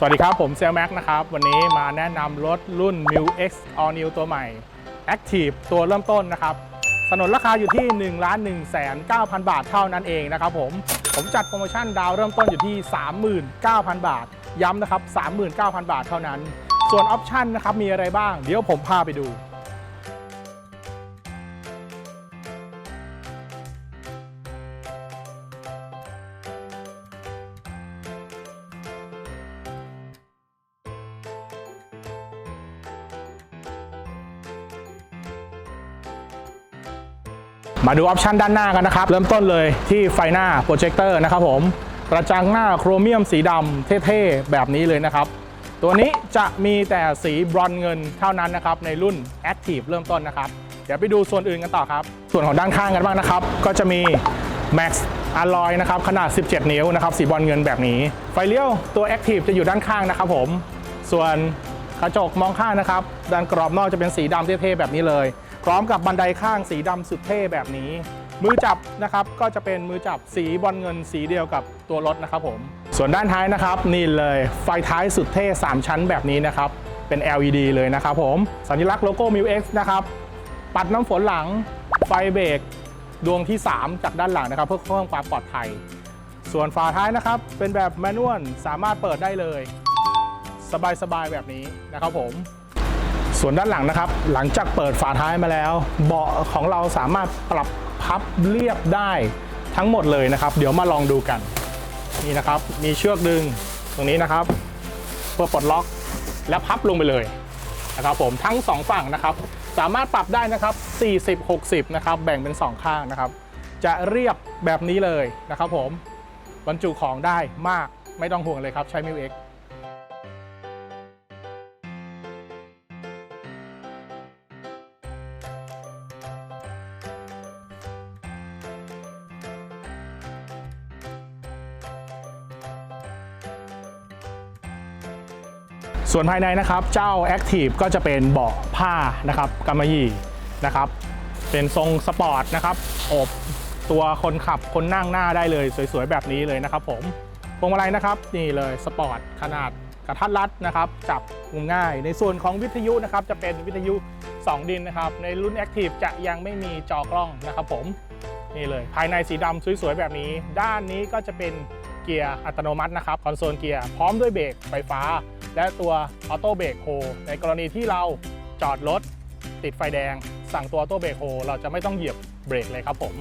สวัสดีครับ ผมเซลแม็กนะครับ วันนี้มาแนะนำรถรุ่น m i w X All New ตัวใหม่ Active ตัวเริ่มต้นนะครับ สนนราคาอยู่ที่ 1 1 9 0 0 0 บาทเท่านั้นเองนะครับผม ผมจัดโปรโมชั่นดาวเริ่มต้นอยู่ที่ 39,000 บาท ย้ำนะครับ 39,000 บาทเท่านั้น ส่วนออปชั่นนะครับ มีอะไรบ้าง เดี๋ยวผมพาไปดู มาดูออปชันด้านหน้ากันนะครับ เริ่มต้นเลยที่ไฟหน้าโปรเจคเตอร์นะครับผมกระจังหน้าโครเมียมสีดำเท่ๆ แบบนี้เลยนะครับ ตัวนี้จะมีแต่สีบรอนซ์เงินเท่านั้นนะครับ ในรุ่น Active เริ่มต้นนะครับ เดี๋ยวไปดูส่วนอื่นกันต่อครับ ส่วนของด้านข้างกันบ้างนะครับ ก็จะมี Max Alloy นะครับขนาด 17 นิ้วนะครับ สีบรอนซ์เงินแบบนี้ ไฟเลี้ยวตัว Active จะอยู่ด้านข้างนะครับผม ส่วนกระจกมองข้างนะครับด้านกรอบนอกจะเป็นสีดำเท่ๆแบบนี้เลย พร้อมกับบันไดข้างสีดำสุดเท่แบบนี้ มือจับนะครับก็จะเป็นมือจับสีบอลเงินสีเดียวกับตัวรถนะครับผม ส่วนด้านท้ายนะครับนี่เลยไฟท้ายสุดเท่ 3 ชั้นแบบนี้นะครับเป็น LED เลยนะครับผมสัญลักษณ์โลโก้ m i w X นะครับปัดน้ำฝนหลังไฟเบรกดวงที่ 3 จากด้านหลังนะครับ เพื่อเพิ่มความปลอดภัย ส่วนฝาท้ายนะครับ เป็นแบบแมนนวลสามารถเปิดได้เลย สบายๆแบบนี้นะครับผม ส่วนด้านหลังนะครับ หลังจากเปิดฝาท้ายมาแล้ว เบาะของเราสามารถปรับพับเรียบได้ทั้งหมดเลยนะครับ เดี๋ยวมาลองดูกันนี่นะครับมีเชือกดึงตรงนี้นะครับ เพื่อปลดล็อกและพับลงไปเลยนะครับผมทั้งสองฝั่งนะครับ สามารถปรับได้นะครับ 40 60 นะครับ แบ่งเป็น 2 ข้างนะครับ จะเรียบแบบนี้เลยนะครับผมบรรจุของได้มากไม่ต้องห่วงเลยครับใช้มิวเอ็ก ส่วนภายในนะครับเจ้า Active ก็จะเป็นเบาะผ้านะครับกำมะหยี่นะครับเป็นทรงสปอร์ตนะครับอบตัวคนขับคนนั่งหน้าได้เลยสวยๆแบบนี้เลยนะครับ ผมพวงมาลัยนะครับนี่เลยสปอร์ตขนาดกระทัดรัดนะครับจับง่าย ในส่วนของวิทยุนะครับจะเป็นวิทยุ 2 ดินนะครับ ในรุ่น Active จะยังไม่มีจอกล้องนะครับ ผมนี่เลย ภายในสีดำสวยๆแบบนี้ ด้านนี้ก็จะเป็นเกียร์อัตโนมัตินะครับคอนโซลเกียร์พร้อมด้วยเบรกไฟฟ้า และตัวออโต้เบรกโฮในกรณีที่เราจอดรถติดไฟแดง สั่งตัวออโต้เบรกโฮเราจะไม่ต้องเหยียบเบรกเลยครับผม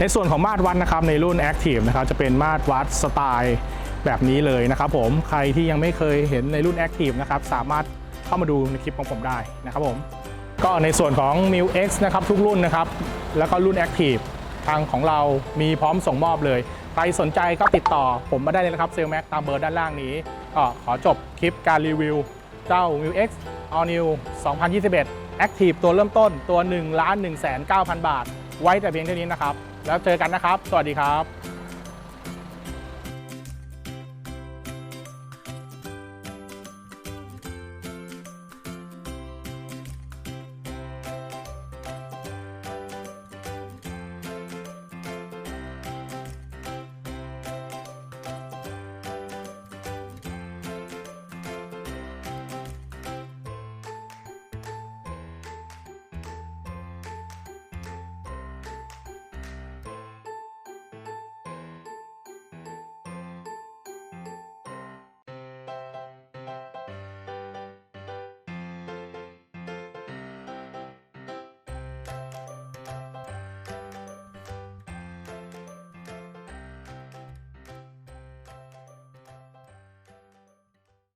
ในส่วนของมาตรวัดนะครับในรุ่น Active นะครับจะเป็นมาตรวัดสไตล์แบบนี้เลยนะครับผมใครที่ยังไม่เคยเห็นในรุ่น Active นะครับสามารถเข้ามาดูในคลิปของผมได้นะครับผมก็ในส่วนของ m i w X นะครับทุกรุ่นนะครับแล้วก็รุ่น Active ทางของเรามีพร้อมส่งมอบเลย ใครสนใจก็ติดต่อผมมาได้เลยนะครับเซลแม็กตามเบอร์ด้านล่างนี้ก็ขอจบคลิปการรีวิว เจ้า m i w X All New 2021 Active ตัวเริ่มต้นตัว 1 1 9 0 0 0 บาท ไว้แต่เพียงเท่านี้นะครับ แล้วเจอกันนะครับ สวัสดีครับ